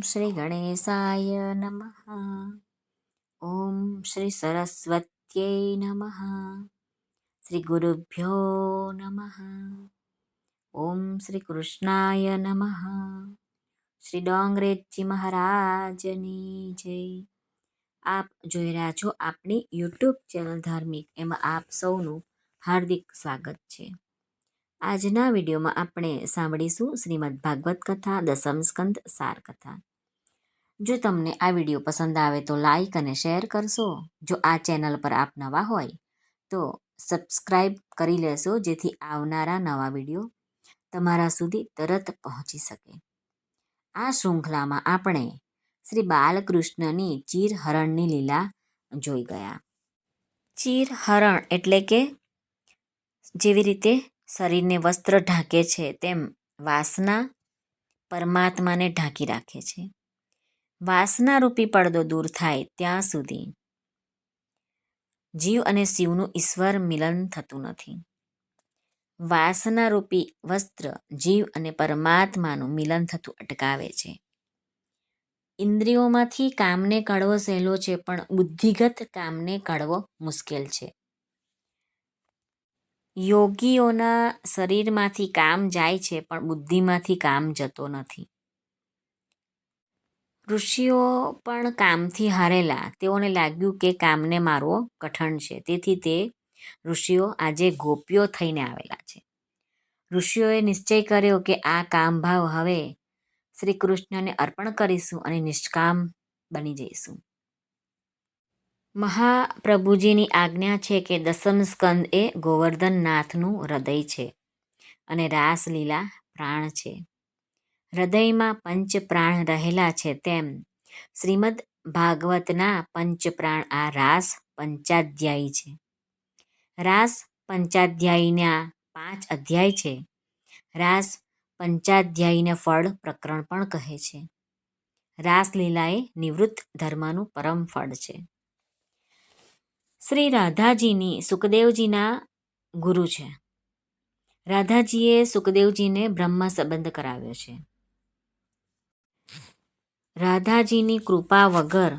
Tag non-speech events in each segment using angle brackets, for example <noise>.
શ્રી ગણેશાય નમઃ ઓમ શ્રી સરસ્વત્यै નમઃ શ્રી ગુરુભ્યો નમઃ ઓમ શ્રી કૃષ્ણાય નમઃ શ્રી ડોંગરેજી મહારાજની જય આપ જોઈ રહ્યા છો આપણી યુટ્યુબ ચેનલ ધાર્મિક, એમાં આપ સૌનું હાર્દિક સ્વાગત છે. આજના વિડીયોમાં આપણે સાંભળીશું શ્રીમદ ભાગવત કથા દસમ સ્કંદ સાર કથા. જો તમને આ વીડિયો પસંદ આવે તો લાઈક અને શેર કરશો. જો આ ચેનલ પર આપ નવા હોય તો સબસ્ક્રાઈબ કરી લેશો જેથી આવનારા નવા વીડિયો તમારા સુધી તરત પહોંચી શકે. આ શૃંખલામાં આપણે શ્રી બાલકૃષ્ણની ચીરહરણની લીલા જોઈ ગયા. ચીરહરણ એટલે કે જેવી રીતે શરીરને વસ્ત્ર ઢાંકે છે તેમ વાસના પરમાત્માને ઢાંકી રાખે છે. વાસના રૂપી પડદો દૂર થાય ત્યાં સુધી જીવ અને શિવનું ઈશ્વર મિલન થતું નથી. વાસના રૂપી વસ્ત્ર જીવ અને પરમાત્માનું મિલન થતું અટકાવે છે. ઇન્દ્રિયોમાંથી કામને કાઢવો સહેલો છે પણ બુદ્ધિગત કામને કાઢવો મુશ્કેલ છે. યોગીઓના શરીરમાંથી કામ જાય છે, પણ બુદ્ધિમાંથી કામ જતો નથી. ઋષિઓ પણ કામથી હારેલા. તેઓને લાગ્યું કે કામને મારવો કઠણ છે. તેથી તે ઋષિઓ આજે ગોપીઓ થઈને આવેલા છે. ઋષિઓએ નિશ્ચય કર્યો કે આ કામભાવ હવે શ્રી કૃષ્ણને અર્પણ કરીશું અને નિષ્કામ બની જઈશું. મહાપ્રભુજીની આજ્ઞા છે કે દસમ સ્કંદ એ ગોવર્ધનનાથનું હૃદય છે અને રાસલીલા પ્રાણ છે. હૃદયમાં પંચ પ્રાણ રહેલા છે તેમ શ્રીમદ ભાગવતના પંચપ્રાણ આ રાસ પંચાધ્યાયી છે. રાસ પંચાધ્યાયીના પાંચ અધ્યાય છે. રાસ પંચાધ્યાયીને ફળ પ્રકરણ પણ કહે છે. રાસલીલા એ નિવૃત્ત ધર્મનું પરમ ફળ છે. શ્રી રાધાજીની સુખદેવજીના ગુરુ છે. રાધાજીએ સુખદેવજીને બ્રહ્મ સંબંધ કરાવ્યો છે. રાધાજીની કૃપા વગર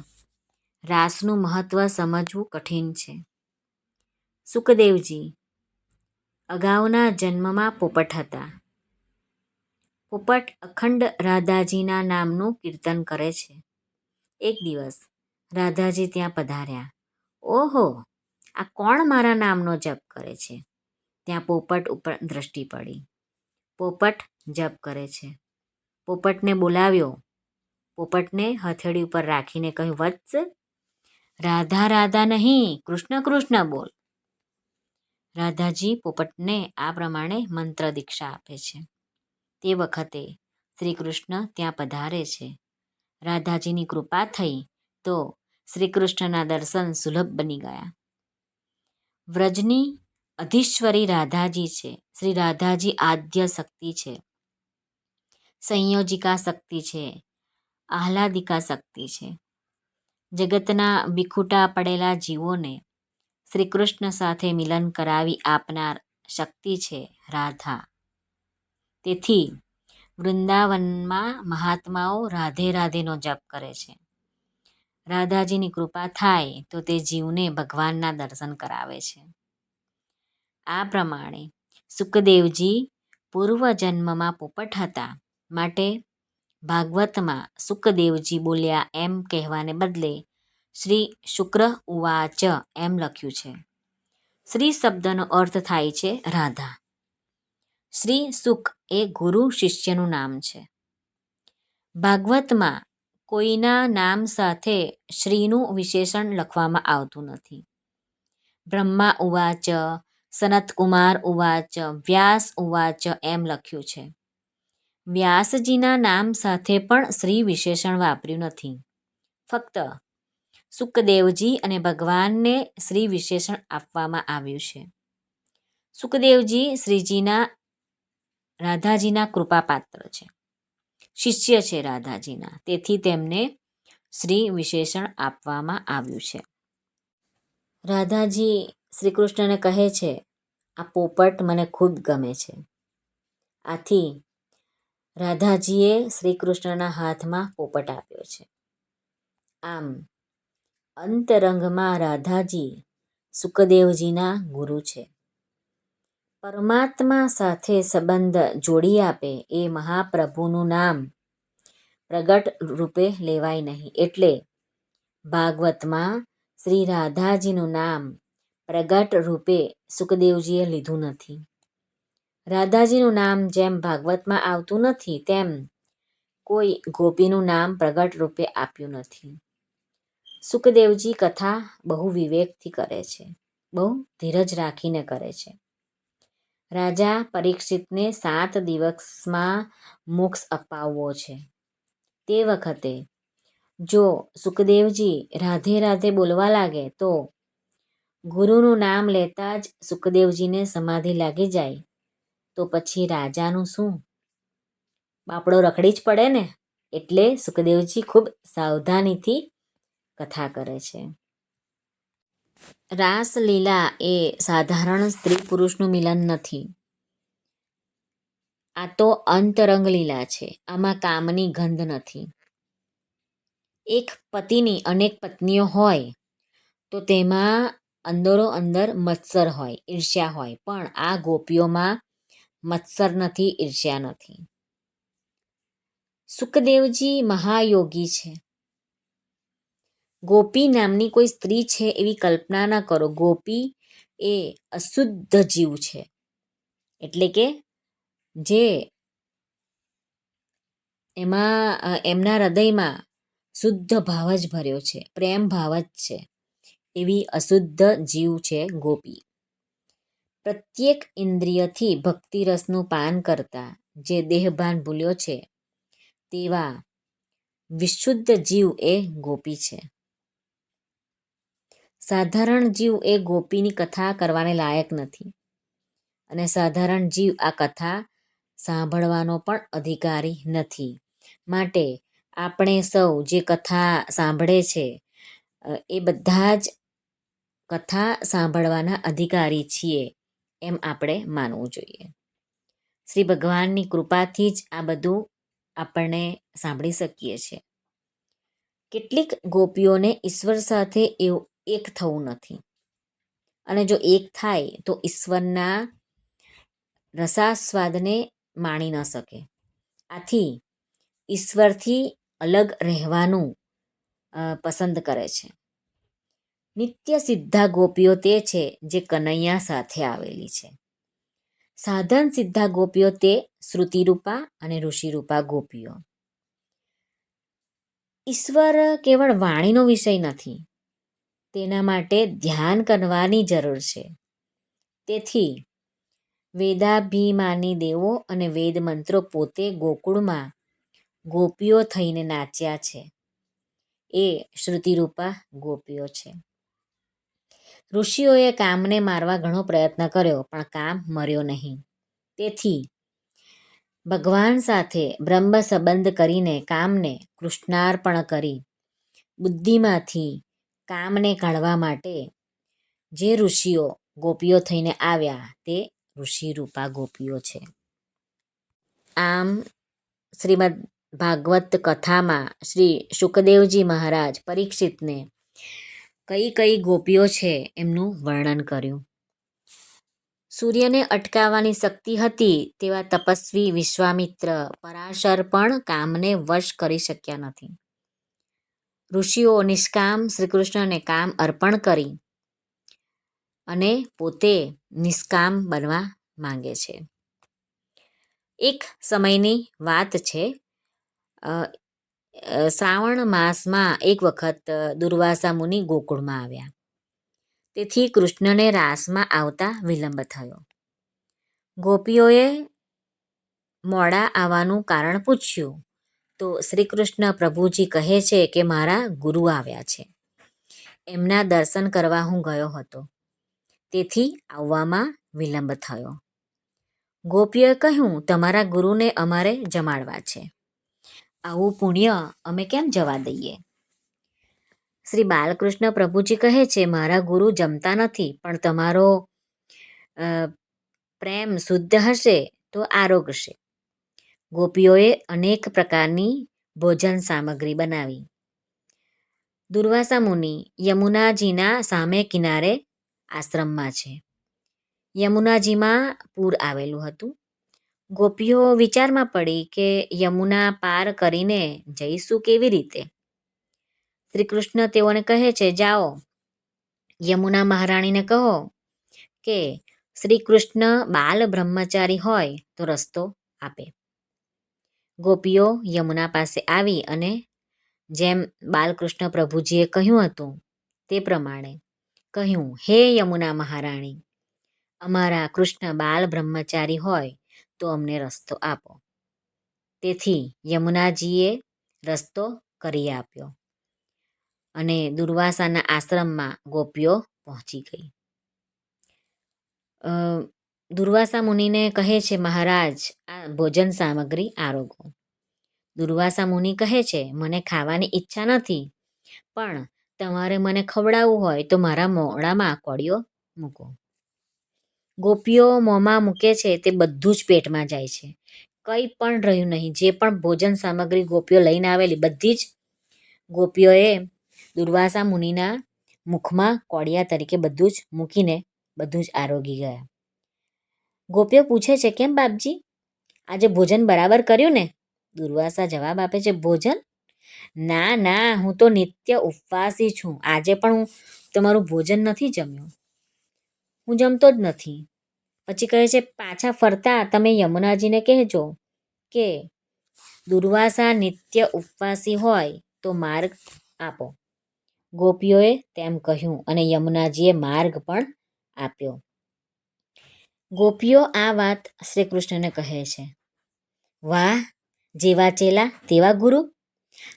રાસનું મહત્વ સમજવું કઠિન છે. સુખદેવજી અગાઉના જન્મમાં પોપટ હતા. પોપટ અખંડ રાધાજીના નામનું કીર્તન કરે છે. એક દિવસ રાધાજી ત્યાં પધાર્યા. ઓહો, આ કોણ મારા નામનો જપ કરે છે? ત્યાં પોપટ ઉપર દ્રષ્ટિ પડી. પોપટ જપ કરે છે. પોપટને બોલાવ્યો. પોપટને હથેળી ઉપર રાખીને કહ્યું, વત્સ, રાધા રાધા નહીં, કૃષ્ણ કૃષ્ણ બોલ. રાધાજી પોપટને આ પ્રમાણે મંત્ર દીક્ષા આપે છે. તે વખતે શ્રી કૃષ્ણ ત્યાં પધારે છે. રાધાજીની કૃપા થઈ તો શ્રી કૃષ્ણના દર્શન સુલભ બની ગયા. વ્રજની અધીશ્વરી રાધાજી છે. શ્રી રાધાજી આદ્ય શક્તિ છે. સંયોજિકા શક્તિ છે. આહલાદિકા શક્તિ છે. જગતના બિખૂટા પડેલા જીવોને શ્રી કૃષ્ણ સાથે મિલન કરાવી આપનાર શક્તિ છે રાધા. તેથી વૃંદાવનમાં મહાત્માઓ રાધે રાધેનો જપ કરે છે. રાધાજીની કૃપા થાય તો તે જીવને ભગવાનના દર્શન કરાવે છે. આ પ્રમાણે સુખદેવજી પૂર્વજન્મમાં પોપટ હતા માટે ભાગવતમાં સુખદેવજી બોલ્યા એમ કહેવાને બદલે શ્રી શુક્ર ઉવાચ એમ લખ્યું છે. શ્રી શબ્દનો અર્થ થાય છે રાધા. શ્રી સુખ એ ગુરુ શિષ્યનું નામ છે. ભાગવતમાં કોઈના નામ સાથે શ્રીનું વિશેષણ લખવામાં આવતું નથી. બ્રહ્મા ઉવાચ, સનતકુમાર ઉવાચ, વ્યાસ ઉવાચ એમ લખ્યું છે. વ્યાસજીના નામ સાથે પણ શ્રી વિશેષણ વાપર્યું નથી. ફક્ત સુખદેવજી અને ભગવાનને શ્રી વિશેષણ આપવામાં આવ્યું છે. સુખદેવજી શ્રીજીના રાધાજીના કૃપાપાત્ર છે. શિષ્ય છે રાધાજીના. તેથી તેમને શ્રી વિશેષણ આપવામાં આવ્યું છે. રાધાજી શ્રી કૃષ્ણને કહે છે, આ પોપટ મને ખૂબ ગમે છે. આથી રાધાજીએ શ્રી કૃષ્ણના હાથમાં પોપટ આપ્યો છે. આમ, અંતરંગમાં રાધાજી સુખદેવજીના ગુરુ છે. પરમાત્મા સાથે સંબંધ જોડી આપે એ મહાપ્રભુનું નામ. પ્રગટ રૂપે લેવાય નહીં. એટલે ભાગવતમાં શ્રી રાધાજીનું નામ પ્રગટ રૂપે સુખદેવજીએ લીધું નથી. રાધાજીનું નામ જેમ ભાગવતમાં આવતું નથી, તેમ કોઈ ગોપીનું નામ પ્રગટ રૂપે આપ્યું નથી. સુખદેવજી કથા બહુ વિવેકથી કરે છે. બહુ ધીરજ રાખીને કરે છે. રાજા પરીક્ષિતને સાત દિવસમાં મોક્ષ અપાવવો છે. તે વખતે જો સુખદેવજી રાધે રાધે બોલવા લાગે તો ગુરુનું નામ લેતા જ સુખદેવજીને સમાધિ લાગી જાય. તો પછી રાજાનું શું? બાપડો રખડી જ પડે ને? એટલે સુખદેવજી ખૂબ સાવધાનીથી કથા કરે છે. રાસલીલા એ સાધારણ સ્ત્રી પુરુષનું મિલન નથી. આ તો અંતરંગ લીલા છે. આમાં કામની ગંધ નથી. એક પતિની અનેક પત્નીઓ હોય તો તેમાં અંદરો અંદર મત્સર હોય, ઈર્ષ્યા હોય, પણ આ ગોપીઓમાં મત્સર નથી, ઈર્ષ્યા નથી. સુખદેવજી મહાયોગી છે. ગોપી નામની કોઈ સ્ત્રી છે એવી કલ્પના ન કરો. ગોપી એ અશુદ્ધ જીવ છે. એટલે કે જે એમાં એમના હૃદયમાં શુદ્ધ ભાવ જ ભર્યો છે. પ્રેમ ભાવ જ છે. એવી અશુદ્ધ જીવ છે ગોપી. પ્રત્યેક ઇન્દ્રિયથી ભક્તિરસનું પાન કરતા જે દેહભાન ભૂલ્યો છે, તેવા વિશુદ્ધ જીવ એ ગોપી છે. સાધારણ જીવ એ ગોપીની કથા કરવાને લાયક નથી. અને સાધારણ જીવ આ કથા સાંભળવાનો પણ અધિકારી નથી. માટે આપણે સૌ જે કથા સાંભળે છે એ બધા જ કથા સાંભળવાના અધિકારી છીએ એમ આપણે માનવું જોઈએ. શ્રી ભગવાનની કૃપાથી જ આ બધું આપણને સાંભળી શકીએ છીએ કેટલીક ગોપીઓને ઈશ્વર સાથે એવું એક થવું નથી. અને જો એક થાય, તો ઈશ્વરના રસાસ્વાદને માણી ન શકે. આથી ઈશ્વરથી અલગ રહેવાનું પસંદ કરે છે. નિત્ય સિદ્ધા ગોપીઓ તે છે જે કનૈયા સાથે આવેલી છે. સાધન સિદ્ધા ગોપીઓ તે શ્રુતિરૂપા અને ઋષિરૂપા ગોપીઓ. ઈશ્વર કેવળ વાણીનો વિષય નથી તેના માટે ધ્યાન કરવાની જરૂર છે. તેથી, વેદાભિમાની દેવો અને વેદ મંત્રો પોતે ગોકુળમાં ગોપીઓ થઈને નાચ્યા છે. એ શ્રુતિરૂપા ગોપીઓ છે. ઋષિઓએ કામને મારવા ઘણો પ્રયત્ન કર્યો, પણ કામ મર્યો નહીં. તેથી, ભગવાન સાથે બ્રહ્મ સંબંધ કરીને કામને કૃષ્ણાર્પણ કરી, બુદ્ધિમાંથી કામને કાઢવા માટે જે ઋષિઓ ગોપીઓ થઈને આવ્યા તે ઋષિ રૂપા ગોપીઓ છે. આમ શ્રીમદ ભાગવત કથામાં શ્રી શુકદેવજી મહારાજ પરીક્ષિતને કઈ કઈ ગોપીઓ છે એમનું વર્ણન કર્યું. સૂર્યને અટકાવવાની શક્તિ હતી તેવા તપસ્વી વિશ્વામિત્ર પરાશર પણ કામને વશ કરી શક્યા નથી. ઋષિઓ નિષ્કામ, શ્રીકૃષ્ણને કામ અર્પણ કરી અને પોતે નિષ્કામ બનવા માંગે છે. એક સમયની વાત છે શ્રાવણ માસમાં એક વખત દુર્વાસા મુનિ ગોકુળમાં આવ્યા. તેથી કૃષ્ણને રાસમાં આવતા વિલંબ થયો. ગોપીઓએ મોડા આવવાનું કારણ પૂછ્યું. તો શ્રી કૃષ્ણ પ્રભુજી કહે છે કે મારા ગુરુ આવ્યા છે. એમના દર્શન કરવા હું ગયો હતો. તેથી આવવામાં વિલંબ થયો. ગોપીઓએ કહ્યું, તમારા ગુરુને અમારે જમાડવા છે. આવું પુણ્ય અમે કેમ જવા દઈએ? શ્રી બાલકૃષ્ણ પ્રભુજી કહે છે, મારા ગુરુ જમતા નથી, પણ તમારો પ્રેમ શુદ્ધ હશે તો આરોગશે. ગોપીઓએ અનેક પ્રકારની ભોજન સામગ્રી બનાવી. દુર્વાસા મુનિ યમુનાજીના સામે કિનારે આશ્રમમાં છે. યમુનાજીમાં પૂર આવેલું હતું. ગોપીઓ વિચારમાં પડી કે યમુના પાર કરીને જઈશું કેવી રીતે? શ્રી કૃષ્ણ તેઓને કહે છે, જાઓ. યમુના મહારાણીને કહો કે શ્રી કૃષ્ણ બાલ બ્રહ્મચારી હોય તો રસ્તો આપે. ગોપીઓ યમુના પાસે આવી અને જેમ બાલકૃષ્ણ પ્રભુજીએ કહ્યું હતું તે પ્રમાણે કહ્યું, હે યમુના મહારાણી, અમારા કૃષ્ણ બાલ બ્રહ્મચારી હોય તો અમને રસ્તો આપો. તેથી યમુનાજીએ રસ્તો કરી આપ્યો અને દુર્વાસાના આશ્રમમાં ગોપીઓ પહોંચી ગઈ. દુર્વાસા મુનિને કહે છે, મહારાજ, આ ભોજન સામગ્રી આરોગો. દુર્વાસા મુનિ કહે છે, મને ખાવાની ઈચ્છા નથી, પણ તમારે મને ખવડાવવું હોય તો મારા મોડામાં કોળીઓ મૂકો. ગોપીઓ મોંમાં મૂકે છે, તે બધું જ પેટમાં જાય છે. કંઈ પણ રહ્યું નહીં, જે પણ ભોજન સામગ્રી ગોપીઓ લઈને આવેલી, બધી જ ગોપીઓએ દુર્વાસા મુનિના મુખમાં કોડિયા તરીકે બધું જ મૂકીને બધું જ આરોગી ગયા. ગોપીઓ પૂછે છે, કેમ બાપજી? આજે ભોજન બરાબર કર્યું ને? દુર્વાસા જવાબ આપે છે, ભોજન? ના ના, હું તો નિત્ય ઉપવાસી છું. આજે પણ હું તમારું ભોજન નથી જમ્યું. હું જમતો જ નથી. પછી કહે છે, પાછા ફરતા તમે યમુનાજીને કહેજો કે દુર્વાસા નિત્ય ઉપવાસી હોય તો માર્ગ આપો. ગોપીઓએ તેમ કહ્યું અને યમુનાજીએ માર્ગ પણ આપ્યો. ગોપીઓ આ વાત શ્રી કૃષ્ણને કહે છે. વાહ, જેવા ચેલા, તેવા ગુરુ.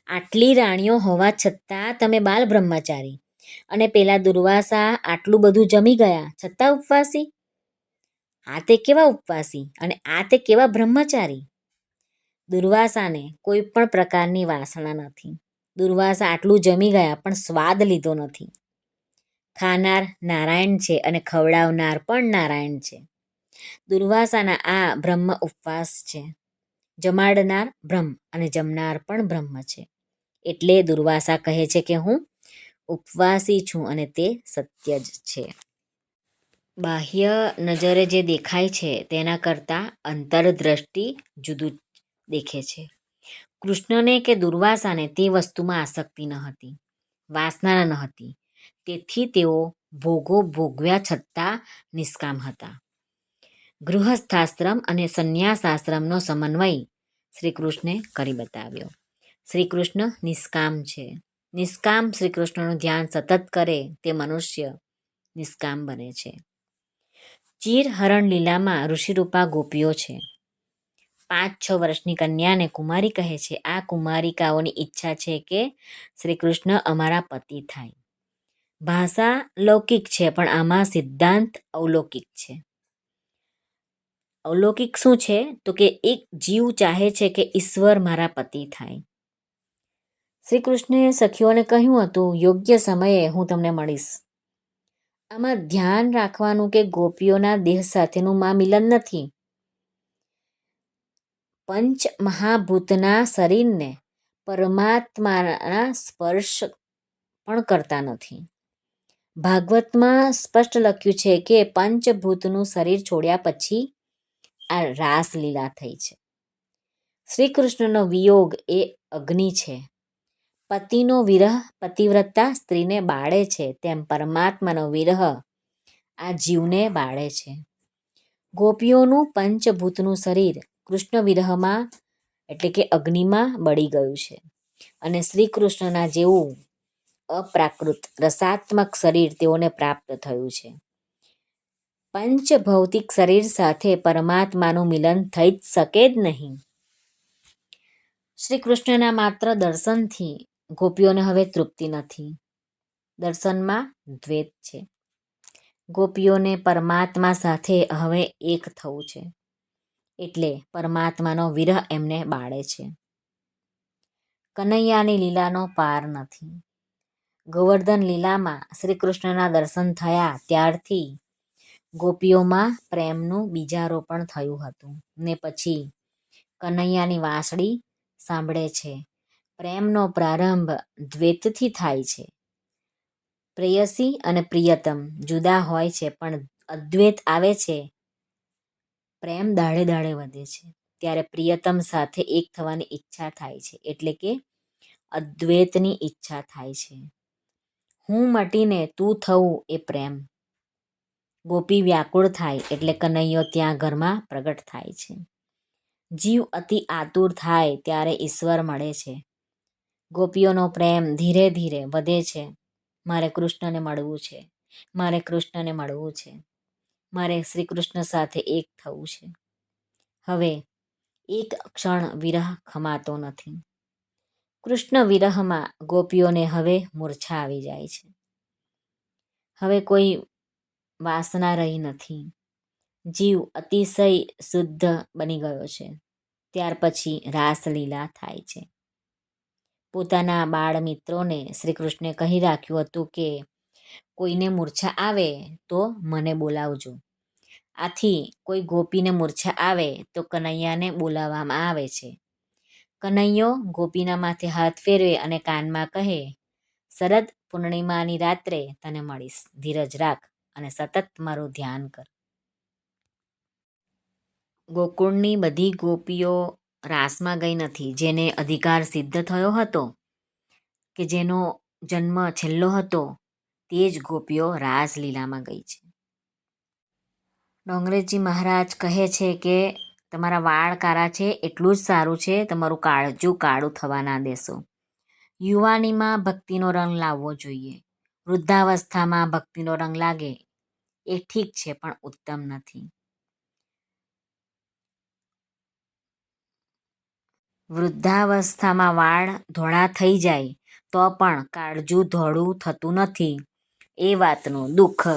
આટલી રાણીઓ હોવા છતાં તમે બાલ બ્રહ્મચારી. અને પેલા દુર્વાસા આટલું બધું જમી ગયા, છતાં ઉપવાસી? આ તે કેવા ઉપવાસી અને આ તે કેવા બ્રહ્મચારી? દુર્વાસાને કોઈ પણ પ્રકારની વાસણા નથી. દુર્વાસા આટલું જમી ગયા, પણ સ્વાદ લીધો નથી. ખાનાર નારાયણ છે અને ખવડાવનાર પણ નારાયણ છે. દુર્વાસાના આ બ્રહ્મ ઉપવાસ છે. જમાડનાર બ્રહ્મ અને જમનાર પણ બ્રહ્મ છે. એટલે દુર્વાસા કહે છે કે હું ઉપવાસી છું અને તે સત્ય જ છે. બાહ્ય નજરે જે દેખાય છે તેના કરતાં અંતરદ્રષ્ટિ જુદું દેખે છે. કૃષ્ણને કે દુર્વાસાને તે વસ્તુમાં આસક્તિ ન હતી, વાસના ન હતી. તેથી તેઓ ભોગો ભોગવ્યા છતાં નિષ્કામ હતા. ગૃહસ્થાશ્રમ અને સંન્યાસાશ્રમનો સમન્વય શ્રી કૃષ્ણે કરી બતાવ્યો. શ્રી કૃષ્ણ નિષ્કામ છે. નિષ્કામ શ્રી કૃષ્ણનું ધ્યાન સતત કરે તે મનુષ્ય નિષ્કામ બને છે. ચીર હરણ લીલામાં ઋષિરૂપા ગોપીઓ છે. પાંચ છ વર્ષની કન્યાને કુમારી કહે છે. આ કુમારિકાઓની ઈચ્છા છે કે શ્રી કૃષ્ણ અમારા પતિ થાય. ભાષા લૌકિક છે, પણ આમાં સિદ્ધાંત અવલૌકિક છે. અવલૌકિક શું છે? તો કે એક જીવ ચાહે છે કે ઈશ્વર મારા પતિ થાય. શ્રી કૃષ્ણે સખીઓને કહ્યું હતું, યોગ્ય સમયે હું તમને મળીશ. આમાં ધ્યાન રાખવાનું કે ગોપીઓના દેહ સાથેનું માં મિલન નથી. પંચ મહાભૂતના શરીરને પરમાત્માના સ્પર્શ પણ કરતા નથી. ભાગવતમાં સ્પષ્ટ લખ્યું છે કે પંચભૂતનું શરીર છોડ્યા પછી આ રાસલીલા થઈ છે. શ્રી કૃષ્ણનો વિયોગ એ અગ્નિ છે. પતિનો વિરહ પતિવ્રતા સ્ત્રીને બાળે છે તેમ પરમાત્માનો વિરહ આ જીવને બાળે છે. ગોપીઓનું પંચભૂતનું શરીર કૃષ્ણ વિરહમાં એટલે કે અગ્નિમાં બળી ગયું છે અને શ્રી કૃષ્ણના જેવું અપ્રાકૃત રસાત્મક શરીર તેઓને પ્રાપ્ત થયું છે. પંચ ભૌતિક શરીર સાથે પરમાત્માનું મિલન થઈ જ શકે જ નહીં. શ્રી કૃષ્ણના માત્ર દર્શનથી ગોપીઓને હવે તૃપ્તિ નથી. દર્શનમાં દ્વેત છે. ગોપીઓને પરમાત્મા સાથે હવે એક થવું છે. એટલે પરમાત્માનો વિરહ એમને બાળે છે. કનૈયાની લીલાનો પાર નથી. ગોવર્ધન લીલામાં શ્રી કૃષ્ણના દર્શન થયા ત્યારથી ગોપીઓમાં પ્રેમનું બીજારોપણ થયું હતું ને પછી કનૈયાની વાંસળી સાંભળે છે. પ્રેમનો પ્રારંભ દ્વૈતથી થાય છે. પ્રેયસી અને પ્રિયતમ જુદા હોય છે, પણ અદ્વૈત આવે છે. પ્રેમ દાડે દાડે વધે છે. ત્યારે પ્રિયતમ સાથે એક થવાની ઈચ્છા થાય છે, એટલે કે અદ્વૈતની ઈચ્છા થાય છે. હું મટીને તું થવું એ પ્રેમ. ગોપી વ્યાકુળ થાય એટલે કનૈયો ત્યાં ઘરમાં પ્રગટ થાય છે. જીવ અતિ આતુર થાય ત્યારે ઈશ્વર મળે છે. ગોપીઓનો પ્રેમ ધીરે ધીરે વધે છે. મારે કૃષ્ણને મળવું છે. મારે કૃષ્ણને મળવું છે. મારે શ્રી કૃષ્ણ સાથે એક થવું છે. હવે, એક ક્ષણ વિરહ ખમાતો નથી. કૃષ્ણ વિરહમાં ગોપીઓને હવે મૂર્છા આવી જાય છે. હવે કોઈ વાસના રહી નથી. જીવ અતિશય શુદ્ધ બની ગયો છે. ત્યાર પછી રાસલીલા થાય છે. પોતાના બાળ મિત્રોને શ્રી કહી રાખ્યું હતું કે, કોઈને મૂર્છા આવે તો મને બોલાવજો. આથી કોઈ ગોપીને મૂર્છા આવે તો કનૈયાને બોલાવવામાં આવે છે. કનૈયો ગોપીના માથે હાથ ફેરવે અને કાનમાં કહે, શરદ પૂર્ણિમાની રાત્રે તને મળીશ. ધીરજ રાખ. અને સતત મારું ધ્યાન કર. ગોકુળની બધી ગોપીઓ રાસમાં ગઈ નથી, જેને અધિકાર સિદ્ધ થયો હતો કે જેનો જન્મ છેલ્લો હતો, તે જ ગોપીઓ રાસલીલામાં ગઈ છે. ડોંગરેજી મહારાજ કહે છે કે, તમારા વાળ કારા છે, એટલું જ સારું છે, તમારું કાળજું કાળું થવા ના દેશો. યુવાનીમાં ભક્તિનો રંગ લાવવો જોઈએ. વૃદ્ધાવસ્થામાં ભક્તિનો રંગ લાગે એ ઠીક છે, પણ ઉત્તમ નથી. વૃદ્ધાવસ્થામાં વાળ ધોળા થઈ જાય તો પણ કાળજું ધોળું થતું નથી. એ વાતનું દુઃખ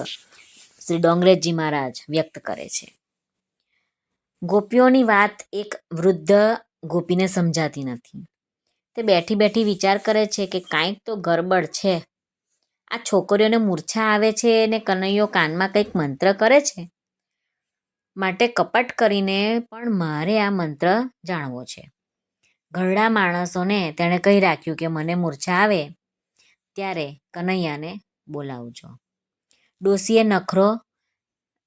શ્રી ડોંગરેજી મહારાજ વ્યક્ત કરે છે. ગોપીઓની વાત એક વૃદ્ધ ગોપીને સમજાતી નથી. તે બેઠી બેઠી વિચાર કરે છે કે કાંઈક તો ગરબડ છે. આ છોકરીઓને મૂર્છા આવે છે અને કનૈયો કાનમાં કંઈક મંત્ર કરે છે? માટે કપટ કરીને પણ મારે આ મંત્ર જાણવો છે. ઘરડા માણસોને તેણે કહી રાખ્યું કે મને મૂર્છા આવે, ત્યારે કનૈયાને બોલાવજો. ડોસીએ નખરો,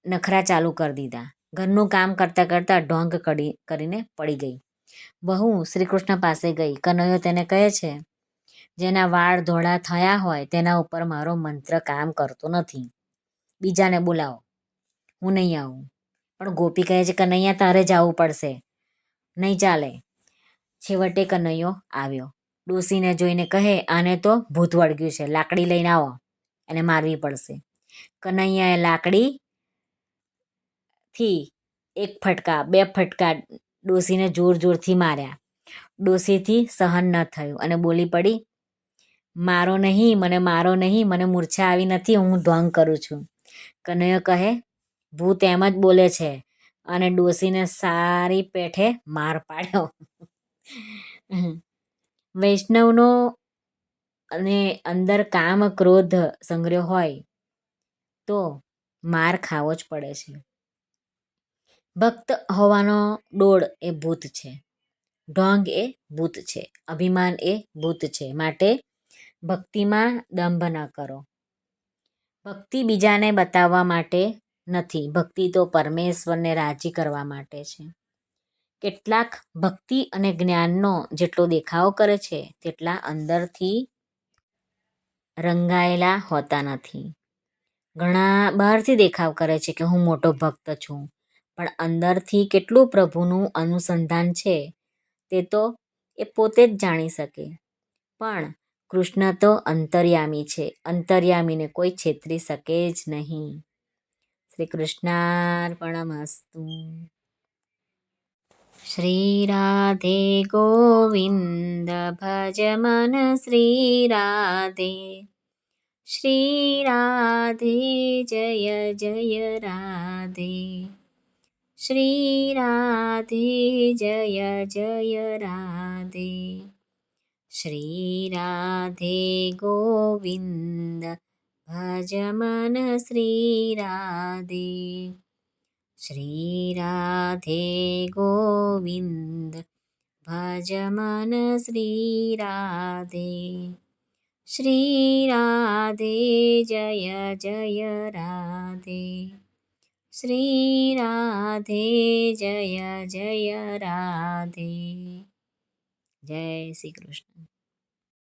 નખરા ચાલુ કરી દીધા. ઘરનું કામ કરતાં કરતાં ઢોંગ કરીને પડી ગઈ. બહુ શ્રી કૃષ્ણ પાસે ગઈ. કનૈયો તેને કહે છે જેના વાળ ધોળા થયા હોય, તેના ઉપર મારો મંત્ર કામ કરતો નથી. બીજાને બોલાવો. હું નહીં આવું. પણ ગોપી કહે છે, કનૈયા, તારે જવું પડશે. નહીં ચાલે. છેવટે કનૈયો આવ્યો. ડોસીને જોઈને કહે, આને તો ભૂત વળગ્યું છે. લાકડી લઈને આવો. એને મારવી પડશે. કનૈયાએ લાકડી થી એક ફટકા, બે ફટકા ડોસીને જોર જોરથી માર્યા. ડોસીથી સહન ન થયું અને બોલી પડી મારો નહીં, મને મારો નહીં, મને મૂર્છા આવી નથી, હું ઢોંગ કરું છું. કનૈયો કહે, ભૂત એમ જ બોલે છે અને ડોસીને સારી પેઠે માર પાડ્યો. <laughs> વૈષ્ણવનો અને અંદર કામ ક્રોધ સંગ્રહ હોય તો માર ખાવો જ પડે છે. ભક્ત હોવાનો ડોળ એ ભૂત છે. ઢોંગ એ ભૂત છે. અભિમાન એ ભૂત છે. માટે ભક્તિમાં દંભ ન કરો. ભક્તિ બીજાને બતાવવા માટે નથી. ભક્તિ તો પરમેશ્વરને રાજી કરવા માટે છે. કેટલાક ભક્તિ અને જ્ઞાનનો જેટલો દેખાવ કરે છે, તેટલા અંદરથી રંગાયેલા હોતા નથી. ઘણા બહારથી દેખાવ કરે છે કે હું મોટો ભક્ત છું, પણ અંદરથી કેટલું પ્રભુનું અનુસંધાન છે, તે તો એ પોતે જ જાણી શકે. પણ કૃષ્ણ તો અંતર્યામી છે. અંતર્યામીને કોઈ છેતરી શકે જ નહીં. શ્રી કૃષ્ણાર્પણમસ્તુ. શ્રી રાધે ગોવિંદ, ભજ મન શ્રી રાધે. શ્રી રાધે જય જય રાધે. શ્રી જય જય રાધે. શ્રી રાધે ગોવિંદ ભજ श्रीराधे। શ્રી રાધે શ્રી રાધે ગોવિંદ ભજ મન શ્રી રાધે શ્રી રાધે જય જય રાધે શ્રી